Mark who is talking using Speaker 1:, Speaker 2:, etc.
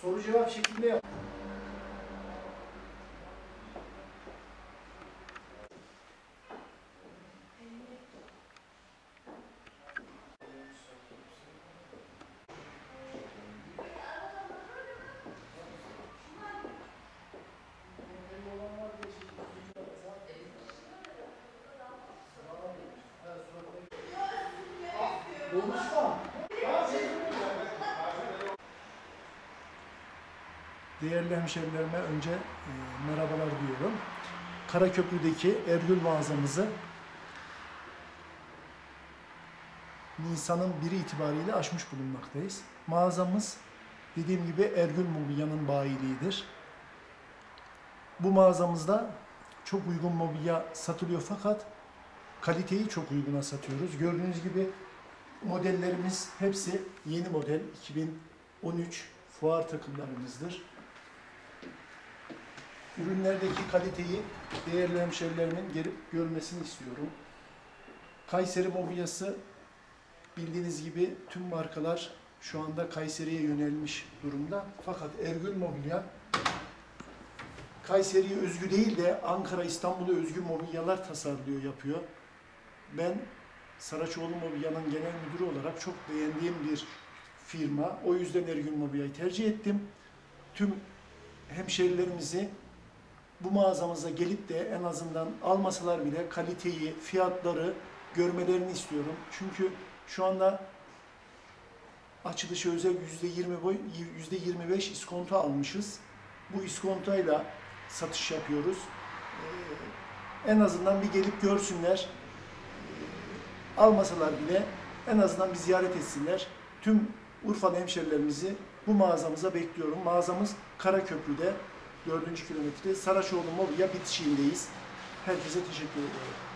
Speaker 1: Soru cevap şeklinde yap. Değerli hemşerilerime önce e, merhabalar diyorum. Karaköprü'deki Ergül mağazamızı Nisan'ın biri itibariyle açmış bulunmaktayız. Mağazamız dediğim gibi Ergül Mobilya'nın bayiliğidir. Bu mağazamızda çok uygun mobilya satılıyor fakat kaliteyi çok uyguna satıyoruz. Gördüğünüz gibi modellerimiz hepsi yeni model 2013 fuar takımlarımızdır. Ürünlerdeki kaliteyi değerli hemşerilerimin gelip görmesini istiyorum. Kayseri mobilyası bildiğiniz gibi tüm markalar şu anda Kayseri'ye yönelmiş durumda. Fakat Ergül Mobilya Kayseri'ye özgü değil de Ankara, İstanbul'a özgü mobilyalar tasarlıyor, yapıyor. Ben Saraçoğlu Mobilya'nın genel müdürü olarak çok beğendiğim bir firma. O yüzden Ergül Mobilya'yı tercih ettim. Tüm hemşerilerimizi bu mağazamıza gelip de en azından almasalar bile kaliteyi, fiyatları görmelerini istiyorum. Çünkü şu anda açılışı özel %20 boy, %25 iskonto almışız. Bu iskontoyla satış yapıyoruz. Ee, en azından bir gelip görsünler. Ee, almasalar bile en azından bir ziyaret etsinler. Tüm Urfalı hemşerilerimizi bu mağazamıza bekliyorum. Mağazamız Karaköprü'de 4. kilometre Saraçoğlu Mobilya bitişiğindeyiz. Herkese teşekkür ediyorum.